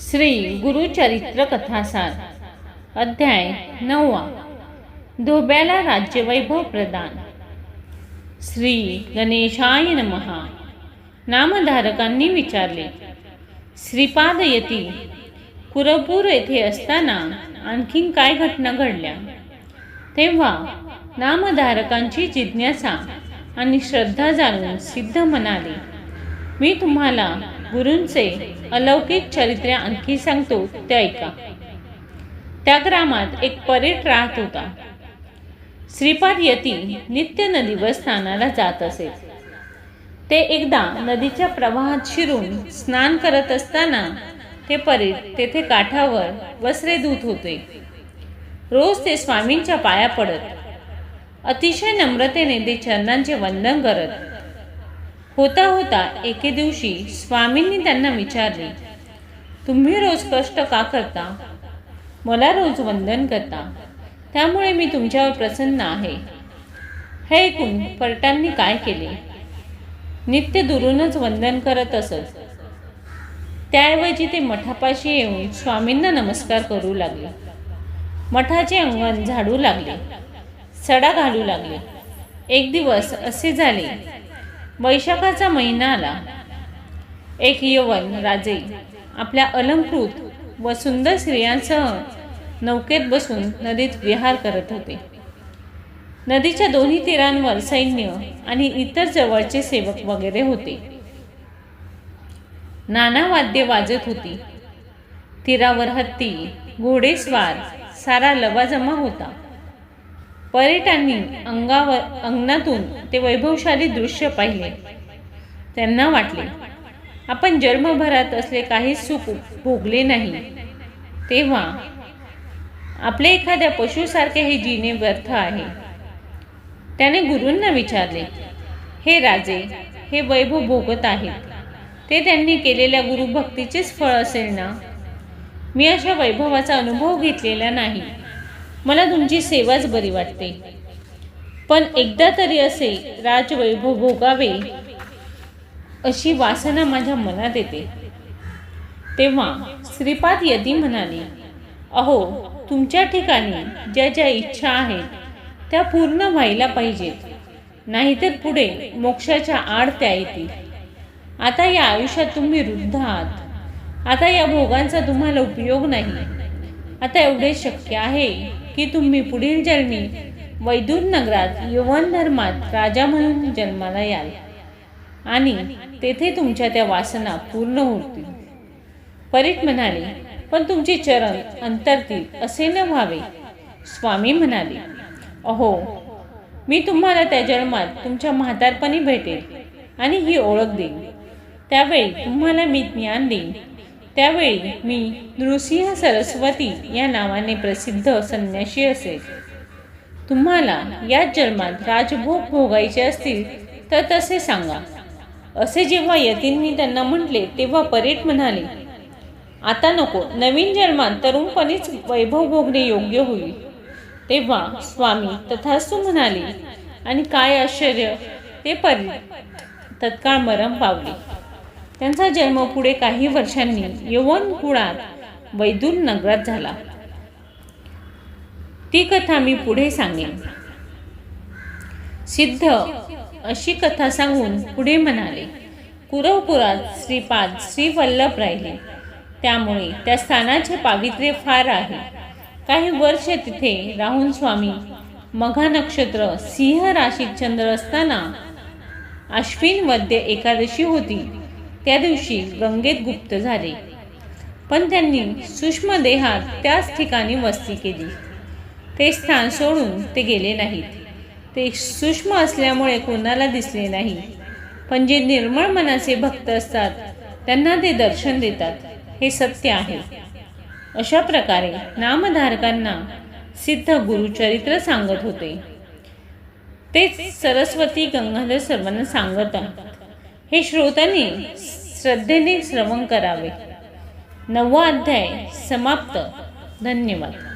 श्री गुरुचरित्र कथासार अध्याय नववा धोब्याला राज्यवैभव प्रदान. श्री गणेशाय नमहा नामधारकांनी विचारले श्रीपाद यती कुरपूर येथे असताना आणखीन काय घटना घडल्या? तेव्हा नामधारकांची जिज्ञासा आणि श्रद्धा जाणून सिद्ध म्हणाले मी तुम्हाला गुरूंचे अलौकिक चरित्रे आणखी सांगतो ते ऐका त्या ग्रामात एक परेट राहत होता. श्रीपाद यती नित्य नदीवर स्नानाला जात असे. ते एकदा नदीच्या प्रवाहात शिरून स्नान करत असताना ते परीट तेथे काठावर वस्त्रे धुत होते. रोज ते स्वामींच्या पाया पडत. अतिशय नम्रतेने ते चरणांचे वंदन करत. होता होता एके दिवशी स्वामींनी त्यांना विचारले तुम्ही रोज कष्ट का करता? मला रोज वंदन करता. त्यामुळे मी तुमच्यावर प्रसन्न आहे. हे ऐकून पर्टांनी काय केले? नित्य दुरूनच वंदन करत असत. त्याऐवजी ते मठापाशी येऊन स्वामींना नमस्कार करू लागले. मठाचे अंगण झाडू लागले. सडा घालू लागले. एक दिवस असे झाले वैशाखाचा महिना आला एक यवन राजे आपल्या अलंकृत व सुंदर स्त्रियांसह नौकेत बसून नदीत विहार करत होते. नदीच्या दोन्ही तीरांवर सैन्य आणि इतर जवळचे सेवक वगैरे होते. नाना वाद्ये वाजत होती. तीरावर हत्ती घोडेस्वार सारा लवाजमा होता. पर्यटांनी अंगावर अंगणातून ते वैभवशाली दृश्य पाहिले. त्यांना वाटले आपण जन्मभरात असले काही सुख भोगले नाही. तेव्हा आपले एखाद्या पशुसारखे हे जिने व्यर्थ आहे. त्याने गुरूंना विचारले हे राजे हे वैभव भोगत आहेत. ते त्यांनी केलेल्या गुरुभक्तीचेच फळ असेल ना? मी अशा वैभवाचा अनुभव घेतलेला नाही. मला तुमची सेवाच बरी वाटते. पण एकदा तरी असे राजवैभव भोगावे अशी वासना माझ्या मनात येते. तेव्हा श्रीपाद यती म्हणाले अहो तुमच्या ठिकाणी ज्या ज्या इच्छा आहेत त्या पूर्ण व्हायला पाहिजेत. नाहीतर पुढे मोक्षाच्या आड त्या येतील. आता या आयुष्यात तुम्ही वृद्ध आहात. आता या भोगांचा तुम्हाला उपयोग नाही. आता एवढे शक्य आहे की तुम्ही पुढील जन्मी वैदूर नगरात यवन धर्मात राजा म्हणून जन्माला याल. आणि तेथे तुमच्या त्या वासना पूर्ण होतील. परीट म्हणाले पण तुमचे चरण अंतरतील असे न व्हावे. स्वामी म्हणाले अहो मी तुम्हाला त्या जन्मात तुमच्या म्हातारपणी भेटेल आणि ही ओळख देईन. त्यावेळी तुम्हाला मी ज्ञान देईन त्यावेळी मी नृसिंह सरस्वती या नावाने प्रसिद्ध संन्याशी असेल तुम्हाला याच जन्मात राजभोग भोगायचे असतील तर तसे सांगा. असे जेव्हा यतींनी त्यांना म्हटले तेव्हा परेट म्हणाले आता नको नवीन जन्मात तरुणपणीच वैभव भोगणे योग्य होईल. तेव्हा स्वामी तथास्तू म्हणाले आणि काय आश्चर्य ते परी तत्काळ मरम पावले. त्यांचा जन्म पुढे काही वर्षांनी यवन कुळात वैदूर नगरात झाला. ती कथा मी पुढे सांगेन. सिद्ध अशी कथा सांगून पुढे म्हणाले कुरवपुरात श्रीपाद श्री वल्लभ राहिले. त्यामुळे त्या स्थानाचे पावित्र्य फार आहे. काही वर्ष तिथे राहून स्वामी मघा नक्षत्र सिंह राशीत चंद्र असताना अश्विन वद्य एकादशी होती. त्या दिवशी गंगेत गुप्त झाले. पण त्यांनी सूक्ष्म देहात त्याच ठिकाणी वस्ती केली. ते स्थान सोडून ते गेले नाहीत. ते सूक्ष्म असल्यामुळे कोणाला दिसले नाही. पण जे निर्मळ मनाचे भक्त असतात त्यांना ते दर्शन देतात. हे सत्य आहे. अशा प्रकारे नामधारकांना सिद्ध गुरुचरित्र सांगत होते. तेच सरस्वती गंगाधर सर्वांना सांगत. आहे हे श्रोतांनी श्रद्धेने श्रवण करावे. नववा अध्याय समाप्त. धन्यवाद.